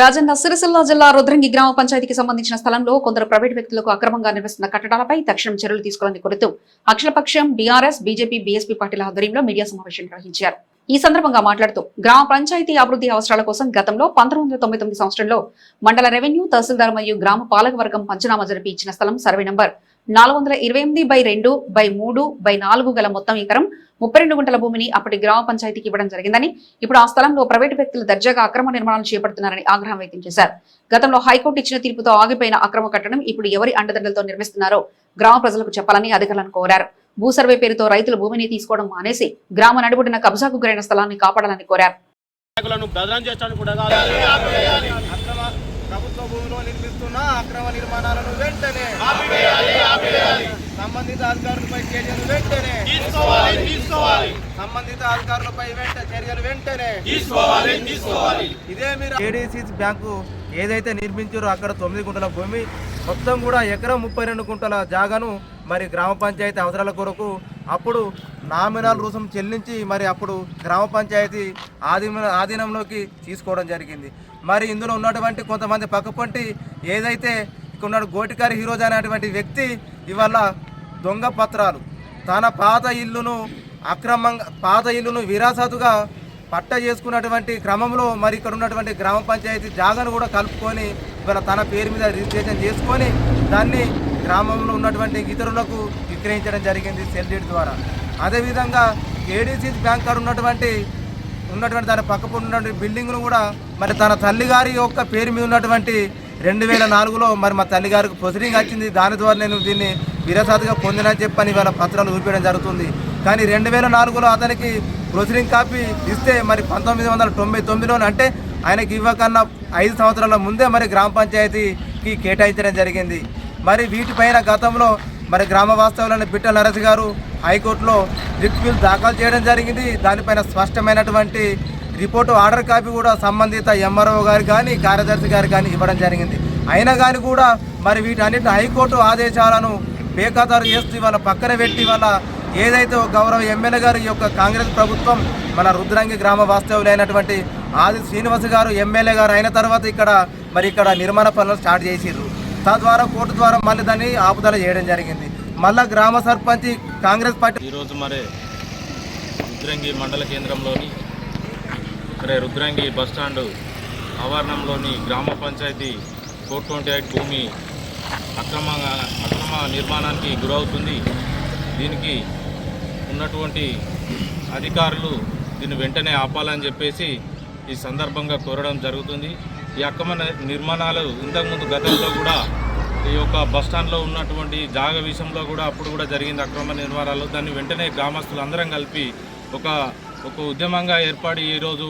రాజన్న సిరిసిల్ల జిల్లా రుద్రంగి గ్రామ పంచాయతీకి సంబంధించిన స్థలంలో కొందరు ప్రైవేట్ వ్యక్తులకు అక్రమంగా నిర్మిస్తున్న కట్టడాలపై తక్షణం చర్యలు తీసుకోవాలని కోరుతూ అఖిలపక్షం బీఆర్ఎస్ బీజేపీ బీఎస్పీ పార్టీల ఆధ్వర్యంలో మీడియా సమావేశం నిర్వహించారు. ఈ సందర్భంగా మాట్లాడుతూ గ్రామ పంచాయతీ అభివృద్ధి అవసరాల కోసం గతంలో పంతొమ్మిది వందల తొంభై తొమ్మిది సంవత్సరంలో మండల రెవెన్యూ తహసీల్దార్ మరియు గ్రామ పాలకవర్గం పంచనామా జరిపి ఇచ్చిన స్థలం సర్వే నంబర్ నాలుగు వందల ఇరవై ఎనిమిది బై రెండు బై మూడు బై నాలుగు గల మొత్తం ఎకరం ముప్పై రెండు గుంటల భూమిని అప్పటి గ్రామ పంచాయతీకి ఇవ్వడం జరిగిందని ఇప్పుడు ఆ స్థలంలో ప్రైవేటు వ్యక్తులు దర్జాగా అక్రమ నిర్మాణాలు చేపడుతున్నారని ఆగ్రహం వ్యక్తం చేశారు. గతంలో హైకోర్టు ఇచ్చిన తీర్పుతో ఆగిపోయిన అక్రమ కట్టడం ఇప్పుడు ఎవరి అండదండలతో నిర్మిస్తున్నారో గ్రామ ప్రజలకు చెప్పాలని అధికారులను కోరారు. భూ సర్వే పేరుతో రైతుల భూమిని తీసుకోవడం మానేసి గ్రామ నడిబొడిన కబ్జాకు గురైన స్థలాన్ని కాపాడాలని కోరారు. ప్రభుత్వ భూమిలో నిర్మిస్తున్న అక్రమ నిర్మాణాలను వెంటనే సంబంధిత అధికారులపై చర్యలు వెంటనే తీసుకోవాలి తీసుకోవాలి. సంబంధిత అధికారులపై వెంట చర్యలు వెంటనే తీసుకోవాలి తీసుకోవాలి. ఇదే మీరు ఏడీసీసీ బ్యాంకు ఏదైతే నిర్మించారో అక్కడ తొమ్మిది గుంటల భూమి మొత్తం కూడా ఎకరం ముప్పై రెండు గుంటల జాగాను మరి గ్రామ పంచాయతీ అవసరాల కొరకు అప్పుడు నామినల్ రుసుం చెల్లించి మరి అప్పుడు గ్రామ పంచాయతీ ఆధీన ఆధీనంలోకి తీసుకోవడం జరిగింది. మరి ఇందులో ఉన్నటువంటి కొంతమంది పక్కపంటి ఏదైతే ఇక్కడ ఉన్న గోటికారి హీరోజ్ అనేటువంటి వ్యక్తి ఇవాళ దొంగ పత్రాలు. తన పాత ఇల్లును అక్రమంగా పాత ఇల్లును విరాసతుగా పట్ట చేసుకున్నటువంటి క్రమంలో మరి ఇక్కడ ఉన్నటువంటి గ్రామ పంచాయతీ జాగాను కూడా కలుపుకొని ఇవాళ తన పేరు మీద రిజిస్ట్రేషన్ చేసుకొని దాన్ని గ్రామంలో ఉన్నటువంటి ఇతరులకు విక్రయించడం జరిగింది సెల్ ద్వారా. అదేవిధంగా ఏడీసీ బ్యాంక్ కాడ ఉన్నటువంటి ఉన్నటువంటి దాని పక్కపు ఉన్నటువంటి బిల్డింగ్ను కూడా మరి తన తల్లిగారి యొక్క పేరు మీద ఉన్నటువంటి రెండు వేల నాలుగులో మరి మా తల్లిగారికి ప్రొసీడింగ్ వచ్చింది. దాని ద్వారా నేను దీన్ని విరసాతుగా పొందినని చెప్పని ఇవాళ పత్రాలు చూపించడం జరుగుతుంది. కానీ రెండు వేల నాలుగులో అతనికి ప్రొసీడింగ్ కాపీ ఇస్తే మరి పంతొమ్మిది వందల తొంభై తొమ్మిదిలో అంటే ఆయనకి ఇవ్వకన్నా ఐదు సంవత్సరాల ముందే మరి గ్రామ పంచాయతీకి కేటాయించడం జరిగింది. మరి వీటిపైన గతంలో మరి గ్రామ వాస్తవులైన బిట్ట నరసి గారు హైకోర్టులో రిట్ బిల్ దాఖలు చేయడం జరిగింది. దానిపైన స్పష్టమైనటువంటి రిపోర్టు ఆర్డర్ కాపీ కూడా సంబంధిత ఎంఆర్ఓ గారు కానీ కార్యదర్శి గారు కానీ ఇవ్వడం జరిగింది. అయినా కానీ కూడా మరి వీటన్నిటి హైకోర్టు ఆదేశాలను బేఖాతారు చేస్తూ ఇవాళ పక్కన పెట్టి వాళ్ళ ఏదైతే గౌరవ ఎమ్మెల్యే గారు యొక్క కాంగ్రెస్ ప్రభుత్వం మన రుద్రంగి గ్రామ వాస్తవులైనటువంటి ఆది శ్రీనివాస్ గారు ఎమ్మెల్యే గారు అయిన తర్వాత ఇక్కడ మరి ఇక్కడ నిర్మాణ పనులు స్టార్ట్ చేసిర్రు. తద్వారా కోర్టు ద్వారా మళ్ళీ దాన్ని ఆపుదల చేయడం జరిగింది. మళ్ళా గ్రామ సర్పంచ్ కాంగ్రెస్ పార్టీ ఈరోజు మరి రుద్రంగి మండల కేంద్రంలోని ఇక్కడ రుద్రంగి బస్టాండ్ ఆవరణంలోని గ్రామ పంచాయతీ ఫోర్ ట్వంటీ ఎయిట్ భూమి అక్రమంగా అక్రమ నిర్మాణానికి గురవుతుంది. దీనికి ఉన్నటువంటి అధికారులు దీన్ని వెంటనే ఆపాలని చెప్పేసి ఈ సందర్భంగా కోరడం జరుగుతుంది. ఈ అక్రమ నిర్మాణాలు ఇంతకుముందు గతంలో కూడా ఈ యొక్క బస్టాండ్లో ఉన్నటువంటి జాగ విషయంలో కూడా అప్పుడు కూడా జరిగింది అక్రమ నిర్మాణాలు. దాన్ని వెంటనే గ్రామస్తులు అందరం కలిపి ఒక ఒక ఉద్యమంగా ఏర్పడి ఈరోజు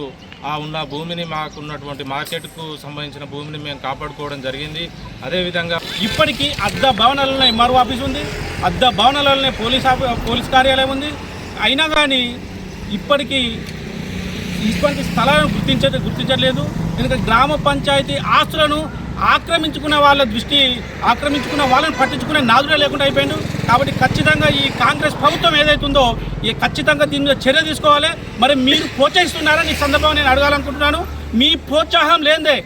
ఆ ఉన్న భూమిని మాకు ఉన్నటువంటి మార్కెట్కు సంబంధించిన భూమిని మేము కాపాడుకోవడం జరిగింది. అదేవిధంగా ఇప్పటికీ అద్ద భవనాలలోనే ఎంఆర్ఓ ఆఫీస్ ఉంది. అద్ద భవనాలలోనే పోలీస్ పోలీస్ కార్యాలయం ఉంది. అయినా కానీ ఇప్పటికీ ఇటువంటి స్థలాలను గుర్తించ గుర్తించట్లేదు. ఎందుకంటే గ్రామ పంచాయతీ ఆస్తులను ఆక్రమించుకున్న వాళ్ళ దృష్టి ఆక్రమించుకున్న వాళ్ళని పట్టించుకునే నాదుడే లేకుండా అయిపోయాడు. కాబట్టి ఖచ్చితంగా ఈ కాంగ్రెస్ ప్రభుత్వం ఏదైతుందో ఈ ఖచ్చితంగా దీని మీద చర్య తీసుకోవాలి. మరి మీరు ప్రోత్సహిస్తున్నారని ఈ సందర్భంగా నేను అడగాలనుకుంటున్నాను. మీ ప్రోత్సాహం లేదే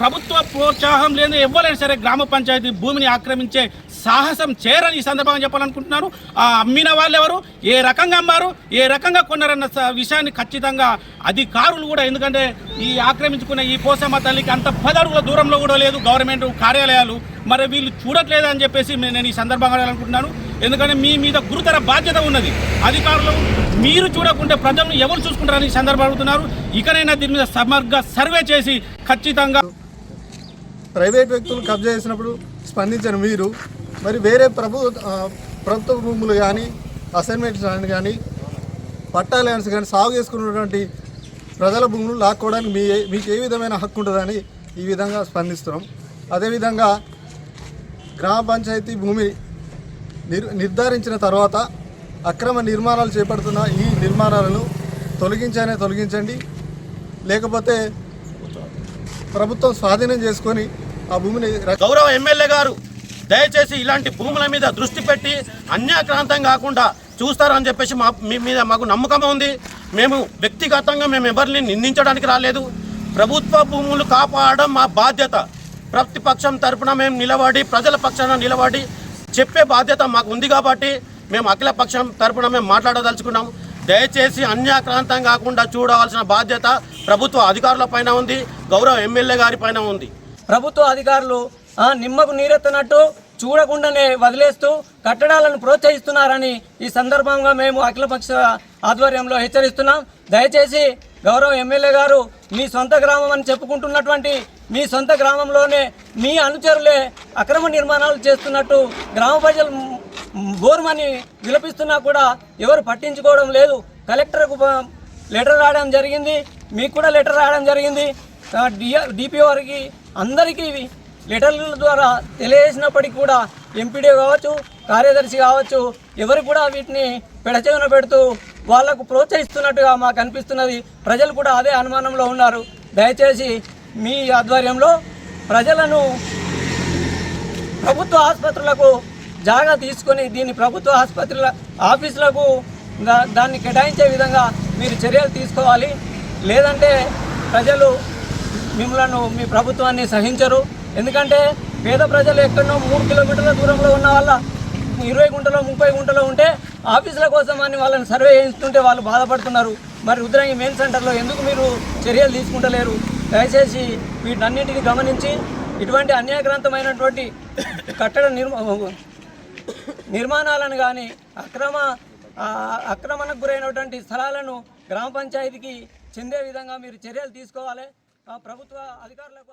ప్రభుత్వ ప్రోత్సాహం లేదే ఎవ్వరైనా సరే గ్రామ పంచాయతీ భూమిని ఆక్రమించే సాహసం చేయరని ఈ సందర్భంగా చెప్పాలనుకుంటున్నాను ఆ అమ్మిన వాళ్ళు ఎవరు ఏ రకంగా అమ్మారు? ఏ రకంగా కొన్నారన్న స- విషయాన్ని ఖచ్చితంగా అధికారులు కూడా ఎందుకంటే ఈ ఆక్రమించుకున్న ఈ పోసమ్మ తల్లికి అంత పదడుగుల దూరంలో కూడా లేదు గవర్నమెంట్ కార్యాలయాలు. మరి వీళ్ళు చూడట్లేదు అని చెప్పేసి నేను ఈ సందర్భంగా అడగాలనుకుంటున్నాను. ఎందుకంటే మీ మీద గురుతర బాధ్యత ఉన్నది. అధికారులు మీరు చూడకుంటే ప్రజలను ఎవరు చూసుకుంటారని ఈ సందర్భం అడుగుతున్నారు. ఇకనైనా దీని మీద సమగ్ర సర్వే చేసి ఖచ్చితంగా ప్రైవేట్ వ్యక్తులు కబ్జా చేసినప్పుడు స్పందించిన మీరు. మరి వేరే ప్రభు ప్రభుత్వ భూములు కానీ అసైన్మెంట్స్ ల్యాండ్ కానీ పట్టా ల్యాండ్స్ కానీ సాగు చేసుకున్నటువంటి ప్రజల భూములు లాక్కోవడానికి మీ మీకు ఏ విధమైన హక్కు ఉంటుందని ఈ విధంగా స్పందిస్తున్నాం. అదేవిధంగా గ్రామ పంచాయతీ భూమి నిర్ నిర్ధారించిన తర్వాత అక్రమ నిర్మాణాలు చేపడుతున్న ఈ నిర్మాణాలను తొలగించానే తొలగించండి. లేకపోతే ప్రభుత్వం స్వాధీనం చేసుకొని ఆ భూమిని గౌరవ ఎమ్మెల్యే గారు దయచేసి ఇలాంటి భూముల మీద దృష్టి పెట్టి అన్యాక్రాంతం కాకుండా చూస్తారని చెప్పేసి మా మీ మీద మాకు నమ్మకం ఉంది. మేము వ్యక్తిగతంగా మేము ఎవరిని నిందించడానికి రాలేదు. ప్రభుత్వ భూములు కాపాడడం మా బాధ్యత. ప్రతిపక్షం తరపున మేము నిలబడి ప్రజల పక్షాన నిలబడి చెప్పే బాధ్యత మాకు ఉంది కాబట్టి మేము అఖిల పక్షం తరపున మేము మాట్లాడదలుచుకున్నాం. దయచేసి అన్యాక్రాంతం కాకుండా చూడవలసిన బాధ్యత ప్రభుత్వ అధికారుల పైన ఉంది. గౌరవ ఎమ్మెల్యే గారి పైన ఉంది. ప్రభుత్వ అధికారులు నిమ్మకు నీరెత్తనట్టు చూడకుండానే వదిలేస్తూ కట్టడాలను ప్రోత్సహిస్తున్నారని ఈ సందర్భంగా మేము అఖిలపక్ష ఆధ్వర్యంలో హెచ్చరిస్తున్నాం. దయచేసి గౌరవ ఎమ్మెల్యే గారు మీ సొంత గ్రామం అని చెప్పుకుంటున్నటువంటి మీ సొంత గ్రామంలోనే మీ అనుచరులే అక్రమ నిర్మాణాలు చేస్తున్నట్టు గ్రామ ప్రజలు బోర్మని విలపిస్తున్నా కూడా ఎవరు పట్టించుకోవడం లేదు. కలెక్టర్కు లెటర్ రాయడం జరిగింది. మీకు కూడా లెటర్ రాయడం జరిగింది. డిపిఓ వారికి అందరికీ లెటర్ల ద్వారా తెలియజేసినప్పటికీ కూడా ఎంపీడీ కావచ్చు కార్యదర్శి కావచ్చు ఎవరు కూడా వీటిని పెడచెవిన పెడుతూ వాళ్ళకు ప్రోత్సహిస్తున్నట్టుగా మాకు అనిపిస్తున్నది. ప్రజలు కూడా అదే అనుమానంలో ఉన్నారు. దయచేసి మీ ఆధ్వర్యంలో ప్రజలను ప్రభుత్వ ఆసుపత్రులకు జాగా తీసుకొని దీన్ని ప్రభుత్వ ఆసుపత్రుల ఆఫీసులకు దా- దాన్ని కేటాయించే విధంగా మీరు చర్యలు తీసుకోవాలి. లేదంటే ప్రజలు మిమ్మలను మీ ప్రభుత్వాన్ని సహించరు. ఎందుకంటే పేద ప్రజలు ఎక్కడో మూడు కిలోమీటర్ల దూరంలో ఉన్న వాళ్ళ ఇరవై గుంటలో ముప్పై గుంటలో ఉంటే ఆఫీసుల కోసం అని వాళ్ళని సర్వే చేస్తుంటే వాళ్ళు బాధపడుతున్నారు. మరి రుద్రంగి మెయిన్ సెంటర్లో ఎందుకు మీరు చర్యలు తీసుకుంటలేరు? దయచేసి వీటన్నింటిని గమనించి ఇటువంటి అన్యాయగ్రంథమైనటువంటి కట్టడ నిర్మా నిర్మాణాలను కానీ అక్రమ అక్రమణకు గురైనటువంటి స్థలాలను గ్రామ పంచాయతీకి చెందే విధంగా మీరు చర్యలు తీసుకోవాలి. ఆ, ప్రభుత్వ అధికారులకు